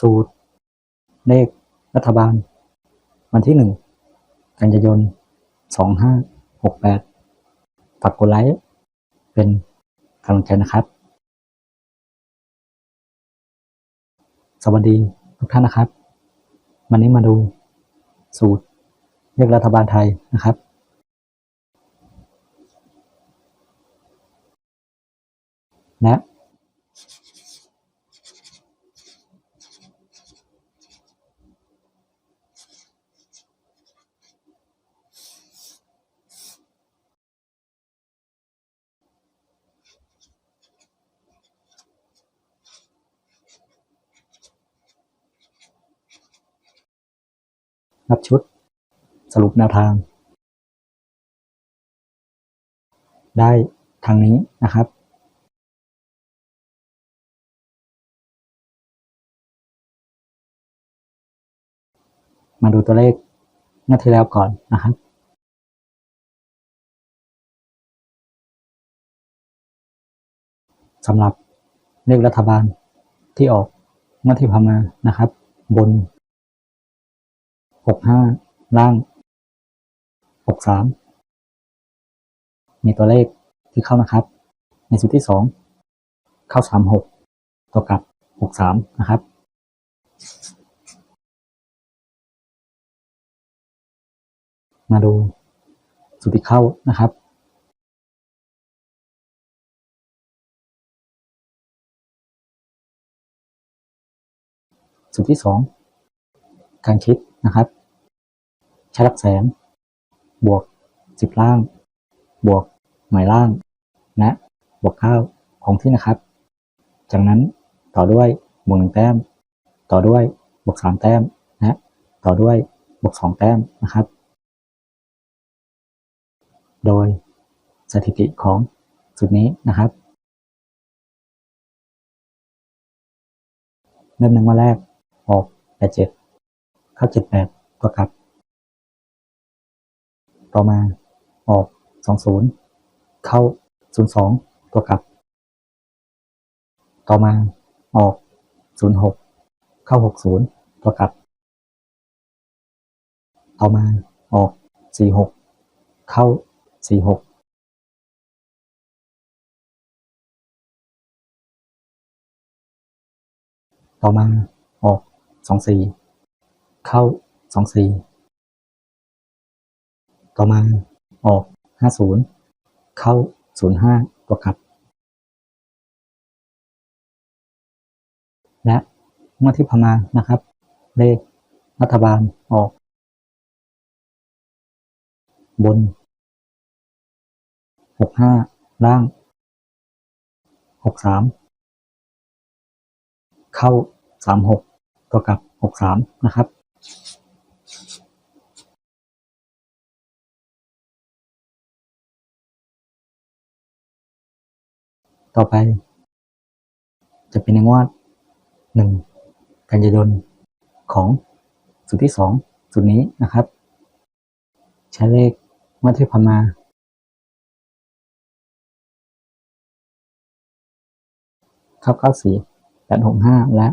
สูตร เลขรัฐบาล วันที่หนึ่งกันยายนสองห้าหกแปดฝากกดไลค์เป็นกำลังใจนะครับ สวัสดีทุกท่านนะครับ วันนี้มาดูสูตรเลขรัฐบาลไทยนะครับและ รับชุด สรุปแนวทาง ได้ทางนี้นะครับ มาดูตัวเลขเมื่อที่แล้วก่อนนะครับสำหรับเลขรัฐบาลที่ออกเมื่อที่ผ่านมานะครับ บน หกห้าล่างหกสามมีตัวเลขที่เข้านะครับ ในสูตรที่สองเข้าสามหกตัวกลับหกสามนะครับมาดูสูตรที่เข้านะครับ สูตรที่สองการคิดนะครับ ใช้หลักแสน บวกสิบล่าง บวกหมายล่างและบวกข้าวของที่นะครับ จากนั้นต่อด้วยบวกหนึ่งแต้ม ต่อด้วยบวกสามแต้มและต่อด้วยบวกสองแต้มนะครับ โดยสถิติของสูตรนี้นะครับเริ่มหนึ่งวันแรกออกแปดเจ็ดเข้าเจ็ดแปดตัวกลับ ต่อมาออกสองศูนย์เข้าศูนย์สองตัวกลับ ต่อมาออกศูนย์หกเข้าหกศูนย์ตัวกลับ ต่อมาออกสี่หกเข้าสี่หกต่อมาออกสองสี่เข้าสองสี่ ต่อมาออกห้าศูนย์เข้าศูนย์ห้าตัวกลับ และเมื่อที่ผ่านมานะครับ เลขรัฐบาลออก บนหกห้าล่างหกสามเข้าสามหกตัวกับหกสามนะครับ ต่อไป จะเป็นในงวดหนึ่งกันยายนของสูตรที่สองสูตรนี้นะครับ ใช้เลขงวดที่ผ่านมาเข้าเก้าสี่แปดหกห้าและ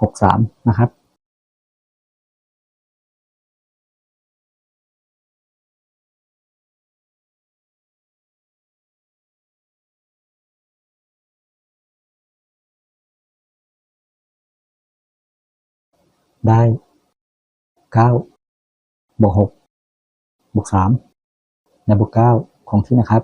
หกสามนะครับ ได้เก้าบวกหกบวกสามและบวกเก้าคงที่นะครับ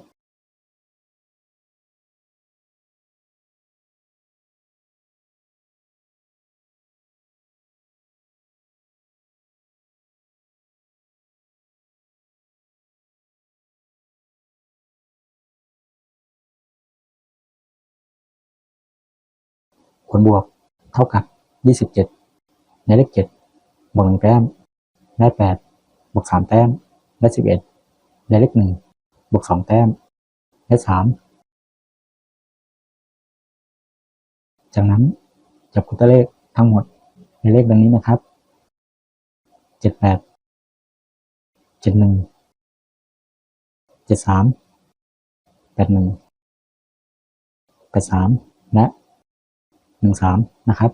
ผลบวกเท่ากับ 27 ได้เลขเจ็ดบวกหนึ่งแต้ม ได้แปดบวกสามแต้ม ได้สิบเอ็ดได้เลขหนึ่งบวกสองแต้ม ได้สามจากนั้นจับคู่ตัวเลขทั้งหมดในเลขดังนี้นะครับเจ็ดแปดเจ็ดหนึ่งเจ็ดสามแปดหนึ่งแปดสามและหนึ่งสามนะครับ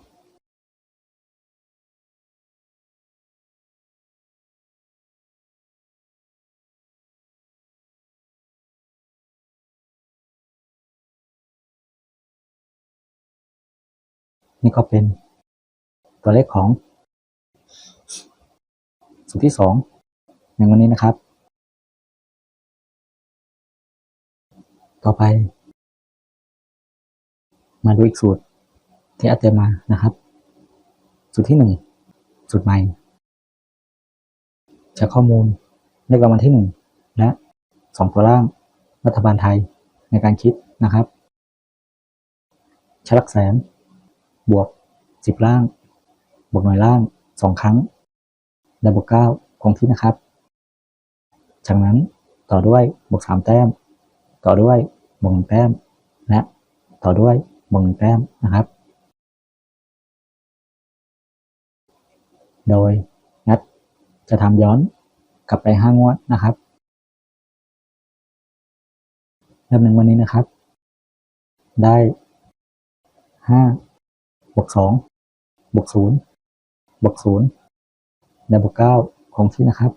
นี่ก็เป็นตัวเลขของสูตรที่สองในวันนี้นะครับ ต่อไป มาดูอีกสูตรที่อาจจะมานะครับ สูตรที่หนึ่งสูตรใหม่จากข้อมูลเลขรางวัลที่หนึ่งและสองตัวล่างรัฐบาลไทยในการคิดนะครับชลักแสน บวกสิบล่าง บวกหน่วยล่างสองครั้งและบวกเก้าคงที่นะครับ จากนั้นต่อด้วยบวกสามแต้ม ต่อด้วยบวกหนึ่งแต้ม และต่อด้วยบวกหนึ่งแต้มนะครับ โดยนัดจะทำย้อนกลับไปห้างวดนะครับเริ่มหนึ่งวันนี้นะครับ ได้ห้า วกสองบวกศูนย์บวกศูนย์และบวกเก้าคงที่นะครับ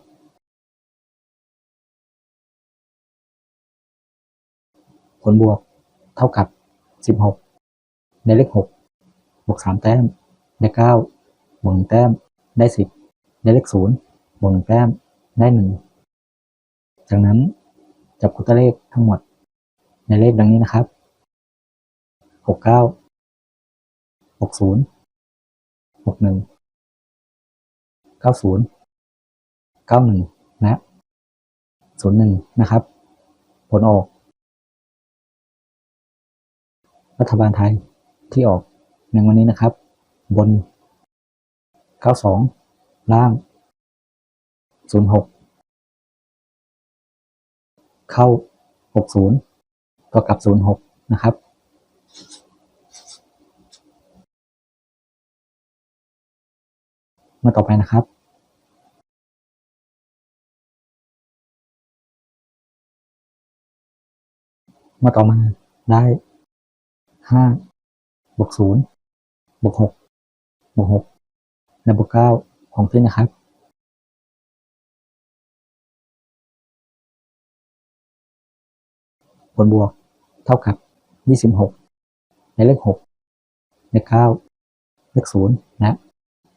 ผลบวกเท่ากับสิบหกในเลขหกบวกสามแต้มได้เก้าบวกหนึ่งแต้มได้สิบได้เลขศูนย์บวกหนึ่งแต้มได้หนึ่งจากนั้นจับคูตัวเลขทั้งหมดในเลขดังนี้นะครับหกเก้า หกศูนย์หกหนึ่งเก้าศูนย์เก้าหนึ่งและศูนย์หนึ่งนะครับ ผลออก รัฐบาลไทยที่ออกในวันนี้นะครับ บน 92 ล่าง 06 เข้า 60ตัวกับ 06 นะครับ มาต่อไปนะครับมาต่อมาได้ห้าบวกศูนย์บวกหกบวกหกและบวกเก้าของที่นะครับ ผลบวกเท่ากับยี่สิบหกในเลขหกเลขเก้าเลขศูนย์และ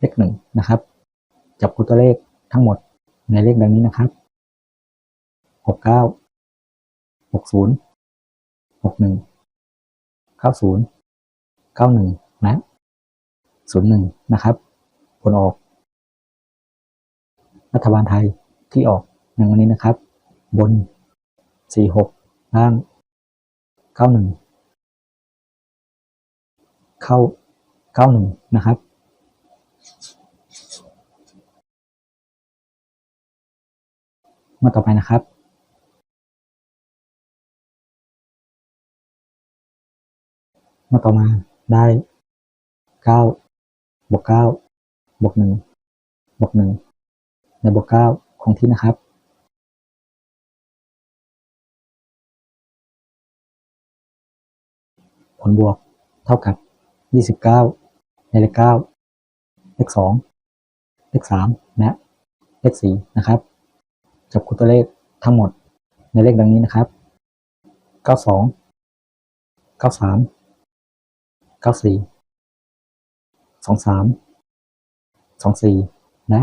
ขหนึ่งนะครับ จับคู่ตัวเลขทั้งหมดในเลขดังนี้นะครับหกเก้าหกศูนย์หกหนึ่งเก้าศูนย์เก้าหนึ่งและศูนย์หนึ่งนะครับ ผลออก รัฐบาลไทยที่ออกในวันนี้นะครับ บนสี่หกล่างเก้าหนึ่งเข้าเก้าหนึ่งนะครับ มาต่อไปนะครับ มาต่อมาได้เก้าบวกเก้าบวกหนึ่งบวกหนึ่งในบวกเก้าคงที่นะครับผลบวกเท่ากับยี่สิบเก้าในเลข เลขสองเลขสามและเลขสี่นะครับจับคู่ตัวเลขทั้งหมดในเลขดังนี้นะครับเก้าสองเก้าสามเก้าสี่สองสามสองสี่และ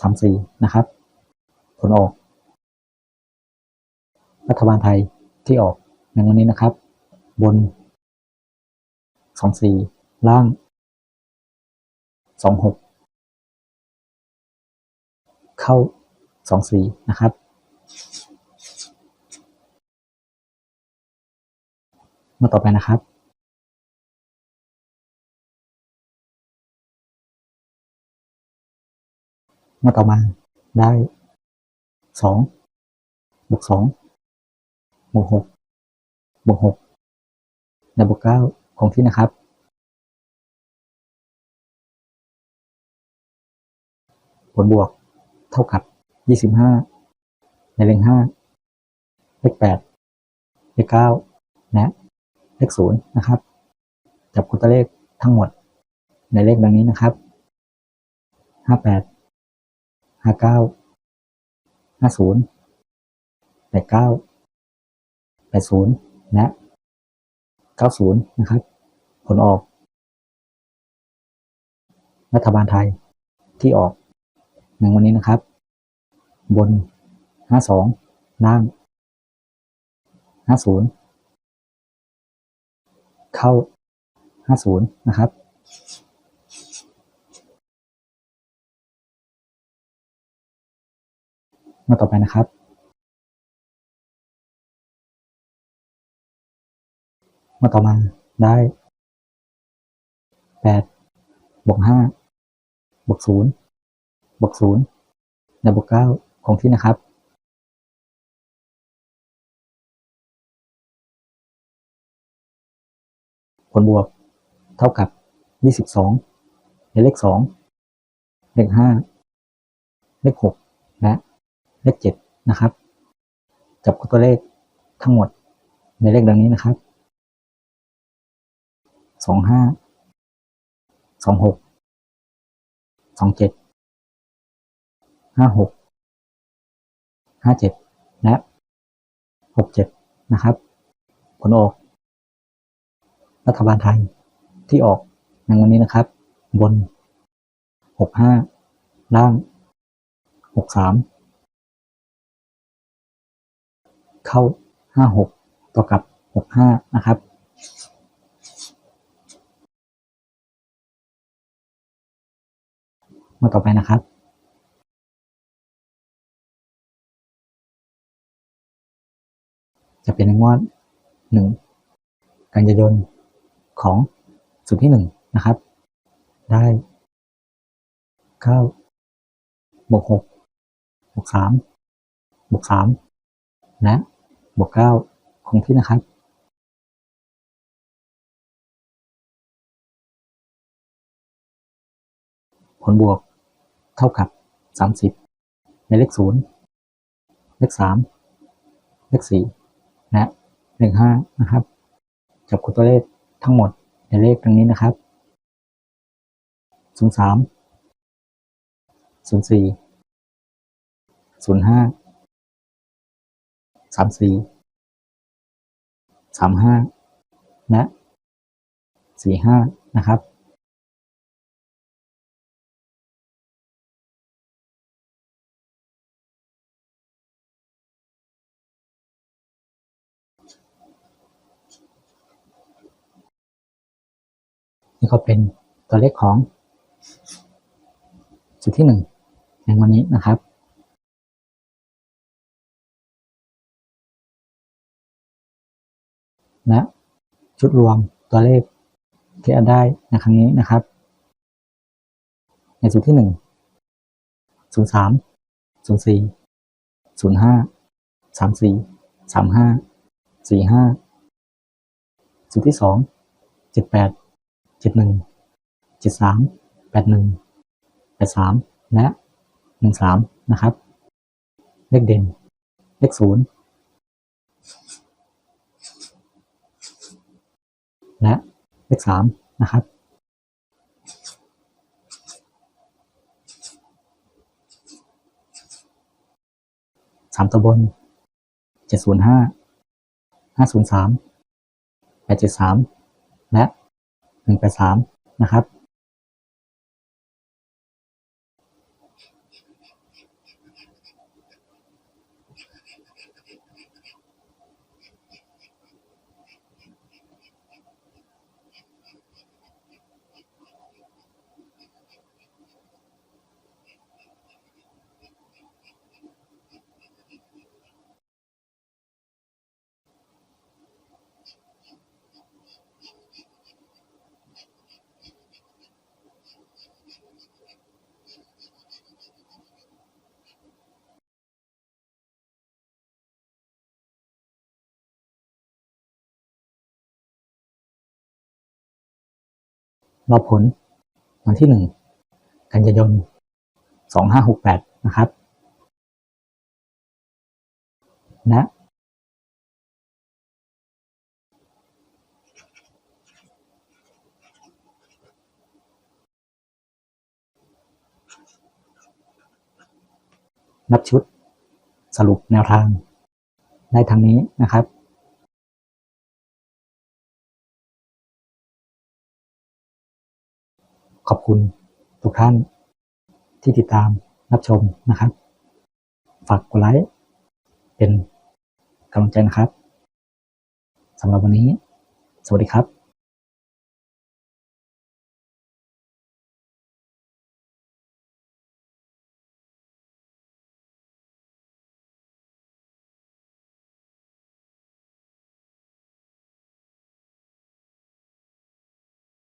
สามสี่นะครับ ผลออก รัฐบาลไทยที่ออกในวันนี้นะครับ บนสองสี่ล่าง สองหกเข้าสองสี่นะครับ มาต่อไปนะครับมาต่อมาได้สองบวกสองบวกหกบวกหกและบวกเก้าคงที่นะครับ ผลบวกเท่ากับยี่สิบห้าในเลขห้าเลขแปดเลขเก้าและเลขศูนย์นะครับ จับคู่ตัวเลขทั้งหมดในเลขดังนี้นะครับห้าแปดห้าเก้าห้าศูนย์แปดเก้าแปดศูนย์และเก้าศูนย์นะครับ ผลออก รัฐบาลไทยที่ออก ในวันนี้นะครับ บนห้าสองล่างห้าศูนย์เข้าห้าศูนย์นะครับมาต่อไปนะครับมาต่อมาได้แปดบวกห้าบวกศูนย์ บวกศูนย์และบวกเก้าคงที่นะครับผลบวกเท่ากับยี่สิบสองในเลขสองเลขห้าเลขหกและเลขเจ็ดนะครับจับตัวเลขทั้งหมดในเลขดังนี้นะครับสอง ห้าหกห้าเจ็ดและหกเจ็ดนะครับ ผลออก รัฐบาลไทยที่ออกในวันนี้นะครับ บนหกห้าล่างหกสามเข้าห้าหกต่อกับหกห้านะครับมาต่อไปนะครับ จะเป็นงวดหนึ่งกันยายนของสุดที่หนึ่งนะครับ ได้เก้าบวกหกบวกสามบวกสามและบวกเก้าคงที่นะครับผลบวกเท่ากับสามสิบในเลขศูนย์เลขสามเลขสี่ และเลขห้านะครับจับคู่ตัวเลขทั้งหมดในเลขดังนี้นะครับศูนย์สามศูนย์สี่ศูนย์ห้าสามสี่สามห้าและสี่ห้านะครับ นี่ก็เป็นตัวเลขของจุดที่หนึ่งในวันนี้นะครับและชุดรวมตัวเลขที่อาได้ในครั้งนี้นะครับ ในจุดที่หนึ่งศูนย์สามศูนย์สี่ศูนย์ห้าสามสี่สามห้าสี่ห้าจุดที่สองเจ็ดแปด จ็ดหนึ่งเจ็ดสามแปดหนึ่งแปดสามและหนึ่งสามนะครับ เลขเด่น เลขศูนย์และเลขสามนะครับ สามตัวบนเจ็ดศูนย์ห้าห้าศูนย์สามแปดเจ็ดสามและ หนึ่งแปดสามนะครับ รอผลวันที่หนึ่งกันยายนสองห้าหกแปดนะครับนะนับชุดสรุปแนวทางได้ทางนี้นะครับ ขอบคุณทุกท่านที่ติดตามรับชมนะครับ ฝากกดไลค์เป็นกำลังใจนะครับสำหรับวันนี้ สวัสดีครับ